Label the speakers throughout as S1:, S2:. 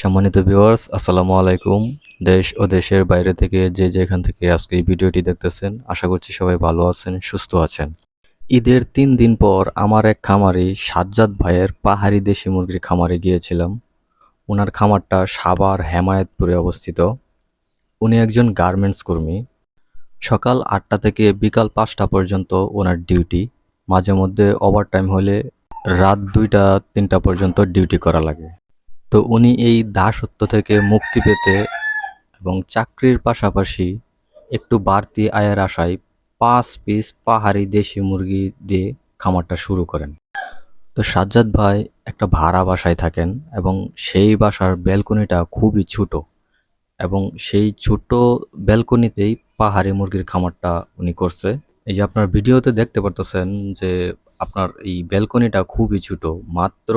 S1: সম্মানিত ভিউয়ার্স আসসালামু আলাইকুম। দেশ ও দেশের বাইরে থেকে যে যেখান থেকে আজকে এই ভিডিওটি দেখতেছেন, আশা করছি সবাই ভালো আছেন, সুস্থ আছেন। ঈদের তিন দিন পর আমার এক খামারি সাজ্জাদ ভাইয়ের পাহাড়ি দেশি মুরগির খামারে গিয়েছিলাম। ওনার খামারটা সাবার হেমায়েতপুরে অবস্থিত। উনি একজন গার্মেন্টস কর্মী। সকাল আটটা থেকে বিকাল পাঁচটা পর্যন্ত ওনার ডিউটি। মাঝে মধ্যে ওভারটাইম হলে রাত দুইটা, তিনটা পর্যন্ত ডিউটি করা লাগে। তো উনি এই দাসত্ব থেকে মুক্তি পেতে এবং চাকরির পাশাপাশি একটু বাড়তি আয়ের আশায় পাঁচ পিস পাহাড়ি দেশি মুরগি দিয়ে খামারটা শুরু করেন। তো সাজ্জাদ ভাই একটা ভাড়া বাসায় থাকেন এবং সেই বাসার ব্যালকনিটা খুবই ছোট এবং সেই ছোট ব্যালকনিতেই পাহাড়ি মুরগির খামারটা উনি করছে। এই যে আপনার ভিডিওতে দেখতে পারতেছেন যে আপনার এই ব্যালকনিটা খুবই ছোট, মাত্র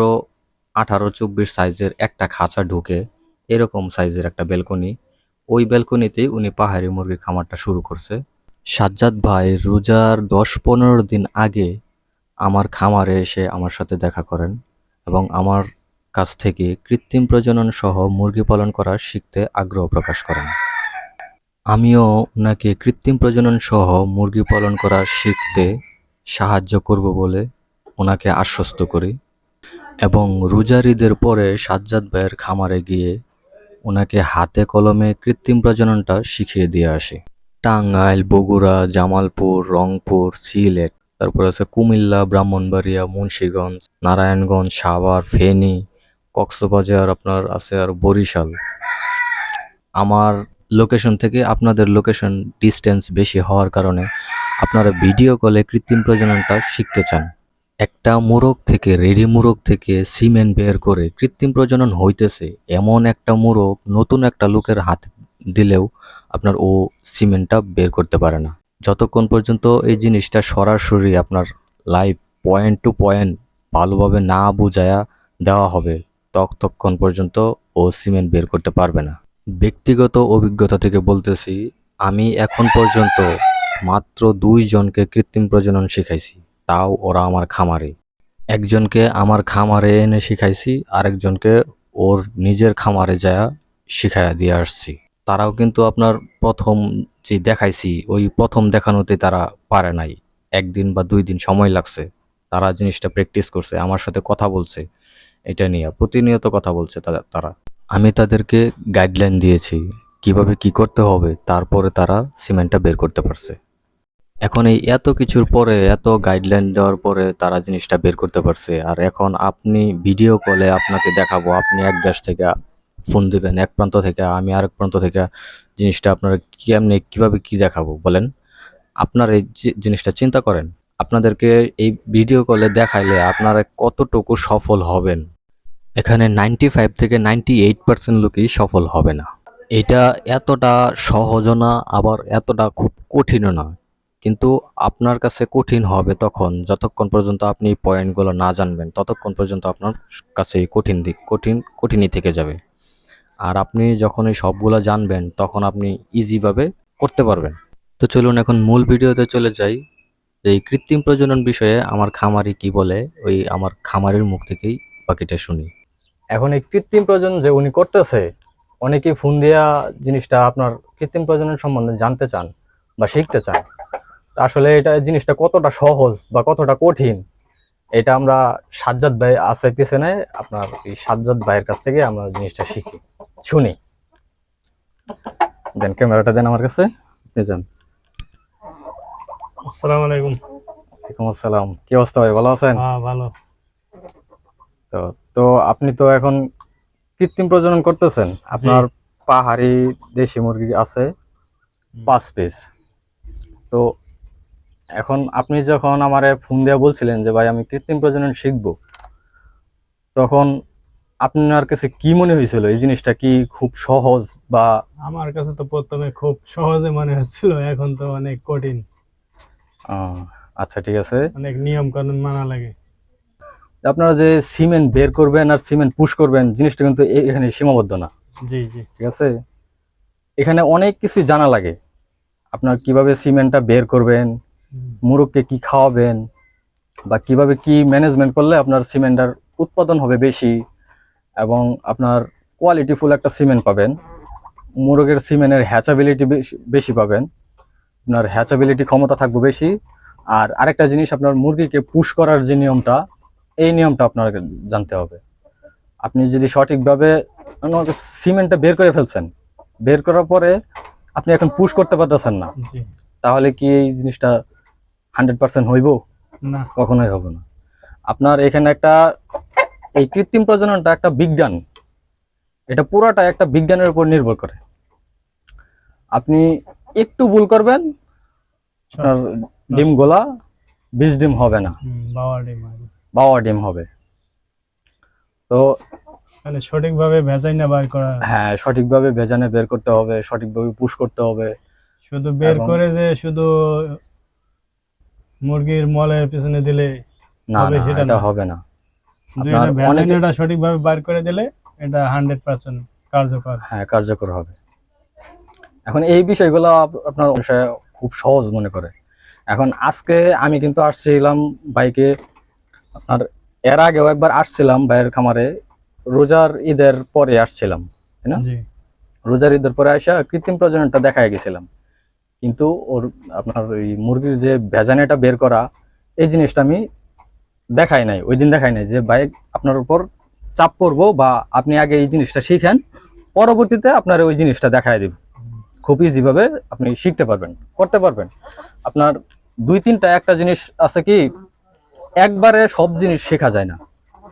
S1: আঠারো চব্বিশ সাইজের একটা খাঁচা ঢুকে এরকম সাইজের একটা ব্যালকনি ওই ব্যালকনিতেই উনি পাহাড়ি মুরগির খামারটা শুরু করছে। সাজ্জাদ ভাই, রোজার দশ পনেরো দিন আগে আমার খামারে এসে আমার সাথে দেখা করেন এবং আমার কাছ থেকে কৃত্রিম প্রজনন সহ মুরগি পালন করা শিখতে আগ্রহ প্রকাশ করেন। আমিও ওনাকে কৃত্রিম প্রজনন সহ মুরগি পালন করা শিখতে সাহায্য করব বলে ওনাকে আশ্বস্ত করি। এবং রোজার ঈদের পরে সাজ্জাদ ভাইয়ের খামারে গিয়ে ওনাকে হাতে কলমে কৃত্রিম প্রজননটা শিখিয়ে দিয়ে আসে। টাঙ্গাইল, বগুড়া, জামালপুর, রংপুর, সিলেট, তারপর আছে কুমিল্লা, ব্রাহ্মণবাড়িয়া, মুন্সীগঞ্জ, নারায়ণগঞ্জ, সাভার, ফেনী, কক্সবাজার, আপনার আছে আর বরিশাল। আমার লোকেশন থেকে আপনাদের লোকেশন ডিস্টেন্স বেশি হওয়ার কারণে আপনারা ভিডিও কলে কৃত্রিম প্রজননটা শিখতে চান। একটা মোরগ থেকে, রেডি মোরগ থেকে সিমেন্ট বের করে কৃত্রিম প্রজনন হইতেছে। এমন একটা মোরগ নতুন একটা লোকের হাতে দিলেও আপনার ও সিমেন্টটা বের করতে পারে না। যতক্ষণ পর্যন্ত এই জিনিসটা সরাসরি আপনার লাইভ পয়েন্ট টু পয়েন্ট ভালোভাবে না বুঝায়া দেওয়া হবে, ততক্ষণ পর্যন্ত ও সিমেন্ট বের করতে পারবে না। ব্যক্তিগত অভিজ্ঞতা থেকে বলতেছি, আমি এখন পর্যন্ত মাত্র দুইজনকে কৃত্রিম প্রজনন শিখাইছি। তাও ওরা আমার খামারে। একজনকে আমার খামারে এনে শিখাইছি, আরেকজনকে ওর নিজের খামারে যায় শিখাইয়া দিয়ে আসছি। তারাও কিন্তু আপনার প্রথম যে দেখাইছি, ওই প্রথম দেখানোতে তারা পারে নাই। একদিন বা দুই দিন সময় লাগছে। তারা জিনিসটা প্র্যাকটিস করছে, আমার সাথে কথা বলছে। এটা নিয়ে প্রতিনিয়ত কথা বলছে তারা আমি তাদেরকে গাইডলাইন দিয়েছি, কীভাবে কি করতে হবে, তারপরে তারা সিমেন্টটা বের করতে পারছে। এখন এই এত কিছুর পরে, এত গাইডলাইন দেওয়ার পরে তারা জিনিসটা বের করতে পারছে। আর এখন আপনি ভিডিও কলে আপনাকে দেখাবো, আপনি এক দেশ থেকে ফোন দিবেন, এক প্রান্ত থেকে, আমি আরেক প্রান্ত থেকে জিনিসটা আপনারা কেমনি, কীভাবে কি দেখাবো বলেন? আপনার এই জিনিসটা চিন্তা করেন, আপনাদেরকে এই ভিডিও কলে দেখাইলে আপনারা কতটুকু সফল হবেন? এখানে নাইনটি ফাইভ থেকে নাইনটি এইট পার্সেন্ট লোকই সফল হবে না। এটা এতটা সহজও না, আবার এতটা খুব কঠিনও না। কিন্তু আপনার কাছে কঠিন হবে তখন, যতক্ষণ পর্যন্ত আপনি পয়েন্টগুলো না জানবেন, ততক্ষণ পর্যন্ত আপনার কাছে কঠিন দিক, কঠিন, কঠিনই থেকে যাবে। আর আপনি যখন এই সবগুলো জানবেন, তখন আপনি ইজিভাবে করতে পারবেন। তো চলুন এখন মূল ভিডিওতে চলে যাই, যে এই কৃত্রিম প্রজনন বিষয়ে আমার খামারি কি বলে, ওই আমার খামারের মুখ থেকেই বাকিটা শুনি।
S2: এখন এই কৃত্রিম প্রজনন যে উনি করতেছে, অনেকেই ফোন দিয়া জিনিসটা আপনার কৃত্রিম প্রজনন সম্বন্ধে জানতে চান বা শিখতে চান। আসলে এটা জিনিসটা কতটা সহজ বা কতটা কঠিন এটা আমরা সাজ্জাদ ভাই আছে পিছনে আপনার এই সাজ্জাদ ভাইয়ের কাছ থেকে আমরা জিনিসটা শিখি শুনি। দেন ক্যামেরাটা দেন আমার কাছে আপনি যান।
S3: আসসালামু আলাইকুম।
S2: ওয়ালাইকুম আসসালাম। কি অবস্থা ভাই ভালো আছেন?
S3: হ্যাঁ ভালো।
S2: তো তো আপনি তো এখন কৃত্রিম প্রজনন করতেছেন। আপনার পাহাড়ি দেশি মুরগি আছে পাঁচ পিস। তো এখন আপনি যখন আমারে ফোন দেওয়া বলছিলেন যে ভাই আমি কৃত্রিম প্রজনন শিখব তখন আপনার কাছে কি মনে হয়েছিল? এই জিনিসটা কি খুব সহজ বা
S3: আমার কাছে তো প্রথমে খুব সহজে মনে হচ্ছিল এখন তো অনেক কঠিন।
S2: আচ্ছা ঠিক আছে।
S3: অনেক নিয়ম কানুন মানা লাগে।
S2: আপনারা যে সিমেন্ট বের করবেন আর সিমেন্ট পুশ করবেন জিনিসটা কিন্তু এখানে সীমাবদ্ধ না।
S3: জি জি।
S2: ঠিক আছে? এখানে অনেক কিছু জানা লাগে। আপনার কীভাবে সিমেন্টটা বের করবেন মুরগকে কি খাওয়াবেন বা কীভাবে কি ম্যানেজমেন্ট করলে আপনার সিমেন্টটার উৎপাদন হবে বেশি এবং আপনার কোয়ালিটিফুল একটা সিমেন্ট পাবেন মোরগের সিমেন্টের হ্যাচাবিলিটি বেশি পাবেন আপনার হ্যাচাবিলিটি ক্ষমতা থাকবে বেশি। আর আরেকটা জিনিস আপনার মুরগিকে পুশ করার যে নিয়মটা এই নিয়মটা আপনাকে জানতে হবে। আপনি যদি সঠিকভাবে সিমেন্টটা বের করে ফেলছেন বের করার পরে আপনি এখন পুশ করতে পারতেছেন না। তাহলে কি এই জিনিসটা হান্ড্রেড পার্সেন্ট হইব?
S3: না।
S2: কখনোই হবে না। আপনার এখানে একটা এই কৃত্রিম প্রজননটা একটা বিজ্ঞান। এটা পুরাটা একটা বিজ্ঞানের উপর নির্ভর করে। আপনি একটু ভুল করবেন আপনার ডিম গোলা বিষ ডিম হবে না। বাওয়া ডিম হবে। তো
S3: মানে সঠিকভাবে ভেজাই না বার করা।
S2: হ্যাঁ সঠিকভাবে ভেজানে বের করতে হবে সঠিকভাবে পুশ করতে হবে।
S3: শুধু বের করে যে শুধু মুরগির মলের পিছনে দিলে
S2: না
S3: সেটা
S2: এটা
S3: না।
S2: হবে না। আপনার
S3: ভেজাইনাটা সঠিকভাবে বার করে দিলে এটা হান্ড্রেড পার্সেন্ট কার্যকর।
S2: হ্যাঁ কার্যকর হবে। এখন এই বিষয়গুলো আপ- আপনার বিষয়ে খুব সহজ মনে করে। এখন আজকে আমি কিন্তু আসছিলাম বাইকে আপনার এর আগেও একবার আসছিলাম ভাইয়ের খামারে রোজার ঈদের পরে আসছিলাম তাই না? রোজার ঈদের পরে আসা কৃত্রিম প্রজননটা দেখায় গেছিলাম। কিন্তু ওর আপনার ওই মুরগির যে ভেজানেটা বের করা, এই জিনিসটা আমি দেখাই নাই, ওই দিন দেখাই নাই যে বাইক আপনার উপর চাপ পড়ব বা আপনি আগে এই জিনিসটা শিখেন, পরবর্তীতে আপনার ওই জিনিসটা দেখায় দিব। খুব ইজিভাবে আপনি শিখতে পারবেন, করতে পারবেন। আপনার দুই তিনটা একটা জিনিস আছে কি, একবারে সব জিনিস শেখা যায় না,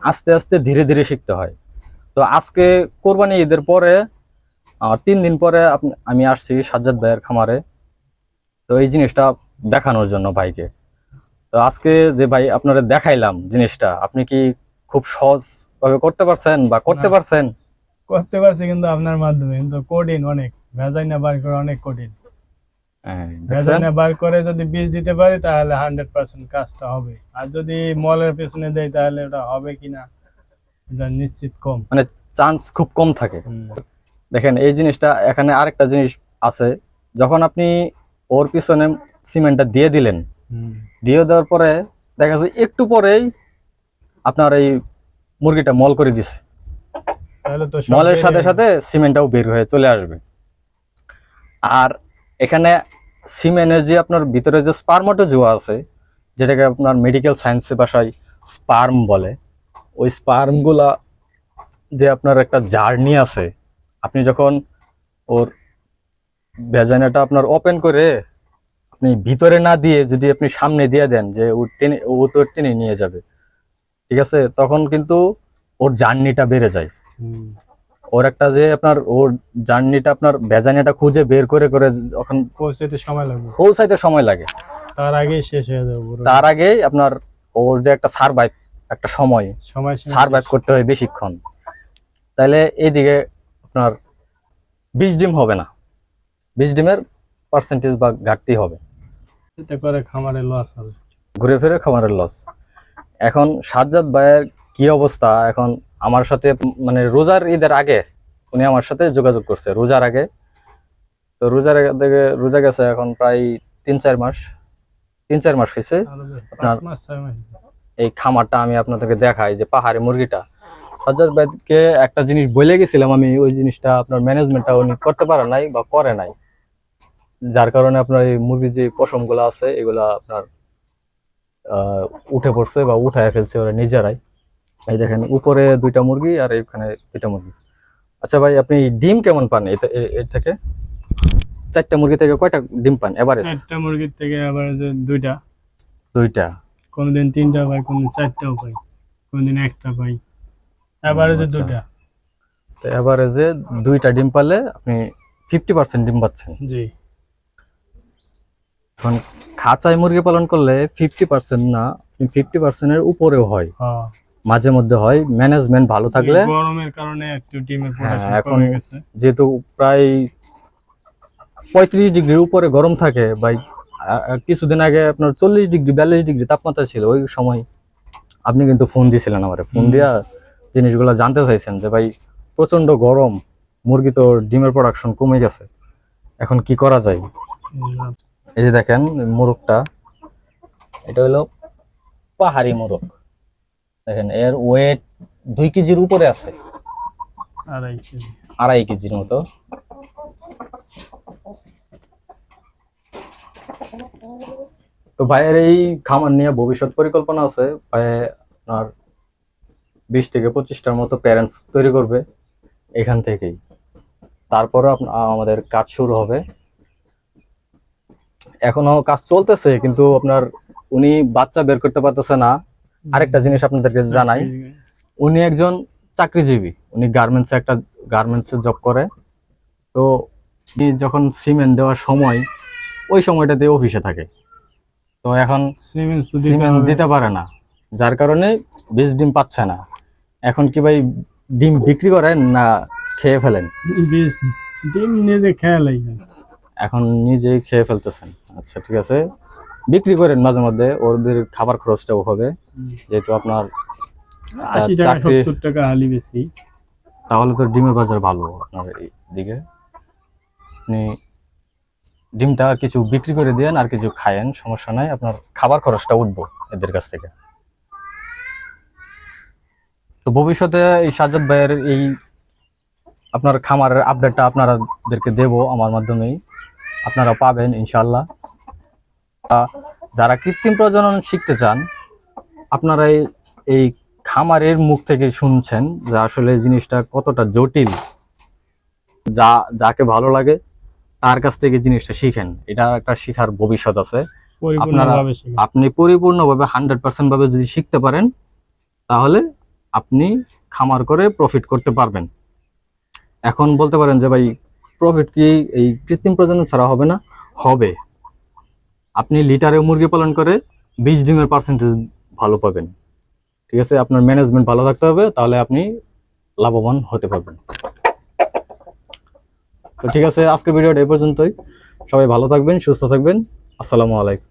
S2: আস্তে আস্তে ধীরে ধীরে শিখতে হয়। তো আজকে কোরবানি ঈদের পরে তিন দিন পরে আমি আসছি সাজ্জাদ ভাইয়ের খামারে। তো এই জিনিসটা দেখানোর জন্য ভাইকে। তো আজকে যে ভাই আপনারা দেখাইলাম জিনিসটা আপনি কি খুব সহজ ভাবে করতে পারছেন বা করতে পারছেন?
S3: করতে পারছি কিন্তু আপনার মাধ্যমে কিন্তু কঠিন অনেক ভেজাইনা বার করা অনেক কঠিন।
S2: হ্যাঁ?
S3: ভেজাইনা বার করে যদি বীজ দিতে পারি তাহলে হান্ড্রেড পার্সেন্ট কাজটা হবে। আর যদি মলের পেছনে দেয় তাহলে ওটা হবে কিনা এটা নিশ্চিত কম।
S2: মানে চান্স খুব কম থাকে। দেখেন এই জিনিসটা এখানে আরেকটা জিনিস আছে। যখন আপনি ওর পিছনে সিমেন্টটা দিয়ে দিলেন। দিয়ে দেওয়ার পরে দেখা যাচ্ছে একটু পরেই আপনার এই মুরগিটা মল করে দিছে। মলের সাথে। সাথে সিমেন্টটাও বের হয়ে চলে আসবে। আর এখানে সিমেন্টের যে আপনার ভিতরে যে স্পার্মটোজোয়া আছে যেটাকে আপনার মেডিকেল সায়েন্সের ভাষায় স্পার্ম বলে ওই স্পার্মগুলা যে আপনার একটা জার্নি আছে আপনি যখন ওর ভেজানাটা আপনার ওপেন করে আপনি ভিতরে না দিয়ে যদি আপনি সামনে দিয়ে দেন যে ও টেনে ও তো টেনে নিয়ে যাবে ঠিক আছে? তখন কিন্তু ওর জার্নিটা বেড়ে যায়। ওর একটা যে আপনার ওর জার্নিটা আপনার ভেজানিটা খুঁজে বের করে করে যখন
S3: পৌঁছাতে সময় লাগবে।
S2: পৌঁছাইতে সময় লাগে।
S3: তার আগেই শেষ হয়ে যাবে
S2: তার আগেই আপনার ওর যে একটা সারভাইভ একটা সময়
S3: সময় সীমা
S2: সারভাইভ করতে হয় বেশিক্ষণ। তাহলে এইদিকে আপনার বিশ ডিম হবে না। বিশ ডিমের পার্সেন্টেজ বা ঘাটতি হবে।
S3: এতে করে খামারে লস হবে।
S2: ঘুরে ফিরে খামারের লস এখন সাজ্জাদ ভাইয়ের কি অবস্থা? এখন আমার সাথে মানে রোজার ঈদের আগে উনি আমার সাথে যোগাযোগ করছে রোজার আগে। তো রোজার আগে থেকে রোজা গেছে এখন প্রায় তিন চার মাস তিন চার মাস হয়েছে। আপনার- এই খামারটা আমি আপনাদেরকে দেখাই যে পাহাড়ি মুরগিটা। সাজ্জাদ ভাইকে একটা জিনিস বলে গেছিলাম আমি ওই জিনিসটা আপনার ম্যানেজমেন্টটা উনি করতে পারে নাই বা করে নাই। যার কারণে আপনার এই মুরগির যে পশমগুলো আছে এগুলা আপনার উঠে পড়ছে বা উঠায় ফেলছে ওরা নিজেরাই। এই দেখেন উপরে দুইটা মুরগি আর এখানে দুইটা মুরগি। আচ্ছা ভাই আপনি ডিম কেমন পান এর থেকে? চারটা মুরগি থেকে কয়টা ডিম পান এভারেজ
S3: একটা মুরগির থেকে যে দুইটা।
S2: দুইটা?
S3: কোনদিন তিনটা পাই কোনদিন চারটাও পাই কোনদিন একটা পাই। এবারে যে
S2: আচ্ছা।
S3: দুইটা।
S2: তো এভারেজে দুইটা ডিম পালে আপনি ফিফটি পার্সেন্ট ডিম পাচ্ছেন।
S3: জি।
S2: এখন খাঁচায় মুরগি পালন করলে ফিফটি পার্সেন্ট না ফিফটি পার্সেন্টের উপরেও হয়।
S3: হ্যাঁ।
S2: মাঝে মধ্যে হয় ম্যানেজমেন্ট ভালো থাকলে।
S3: গরমের কারণে একটু ডিমের
S2: হ্যাঁ, এখন যেহেতু প্রায় পঁয়ত্রিশ ডিগ্রির উপরে গরম থাকে বা কিছুদিন আগে আপনার চল্লিশ ডিগ্রি বিয়াল্লিশ ডিগ্রি তাপমাত্রা ছিল ওই সময় আপনি কিন্তু ফোন দিয়েছিলেন আমার। ফোন। দিয়া জিনিসগুলো জানতে চাইছেন যে ভাই প্রচণ্ড গরম মুরগি তো ডিমের প্রোডাকশন কমে গেছে। এখন কি করা যায়? এই যে দেখেন মোরগটা এটা হলো পাহাড়ি মোরগ। দেখেন এর ওয়েট দুই কেজির উপরে আছে।
S3: আড়াই কেজি।
S2: আড়াই কেজির মতো। তো ভাইয়ের এই খামার নিয়ে ভবিষ্যৎ পরিকল্পনা আছে। ভাই আপনার বিশ থেকে পঁচিশটার মতো প্যারেন্টস তৈরি করবে এখান থেকেই। তারপরে আমাদের কাজ শুরু হবে। এখনও কাজ চলতেছে কিন্তু আপনার উনি বাচ্চা বের করতে পারতেছে না। আরেকটা জিনিস আপনাদেরকে জানাই উনি একজন চাকরিজীবী উনি গার্মেন্টসে একটা গার্মেন্টসে জব করে। তো উনি যখন সিমেন্ট দেওয়ার সময় ওই সময়টাতে অফিসে থাকে। তো এখন
S3: সিমেন্ট দিতে
S2: পারে না। যার কারণে বীজ ডিম পাচ্ছে না। এখন কি ভাই ডিম বিক্রি করেন না খেয়ে ফেলেন?
S3: ডিম নিজে লাগবে
S2: এখন নিজেই খেয়ে ফেলতেছেন। আচ্ছা ঠিক আছে। বিক্রি করেন মাঝে মধ্যে ওদের খাবার খরচটাও হবে। যেহেতু আপনার
S3: আশি টাকা সত্তর টাকা হালি বেশি।
S2: তাহলে তো ডিমের বাজার ভালো আপনার দিকে। আপনি ডিমটা কিছু বিক্রি করে দেন আর কিছু খায়েন সমস্যা নাই। আপনার খাবার খরচটা উঠবো এদের কাছ থেকে। তো ভবিষ্যতে এই সাজাদ ভাইয়ের এই আপনার খামারের আপডেটটা আপনাদেরকে দেব আমার মাধ্যমেই। আপনারা পাবেন ইনশাল্লাহ যারা কৃত্রিম প্রজনন শিখতে চান আপনারা এই- খামারের মুখ থেকে শুনছেন যে আসলে জিনিসটা কতটা জটিল যা যাকে ভালো লাগে তার কাছ থেকে জিনিসটা শিখেন। এটা একটা শিখার ভবিষ্যৎ আছে।
S3: শিখে।
S2: আপনি পরিপূর্ণভাবে হান্ড্রেড পার্সেন্ট ভাবে যদি শিখতে পারেন তাহলে আপনি খামার করে প্রফিট করতে পারবেন। এখন বলতে পারেন যে ভাই প্রফিট কি এই কৃত্রিম প্রজনন ছাড়া হবে না? হবে। আপনি লিটারে মুরগি পালন করে বিশ ডিমের পার্সেন্টেজ ভালো পাবেন। ঠিক আছে? আপনার ম্যানেজমেন্ট ভালো থাকতে হবে, তাহলে আপনি লাভবান হতে পারবেন। তো ঠিক আছে, আজকের ভিডিওটা এই পর্যন্তই। সবাই ভালো থাকবেন, সুস্থ থাকবেন। আসসালামু আলাইকুম।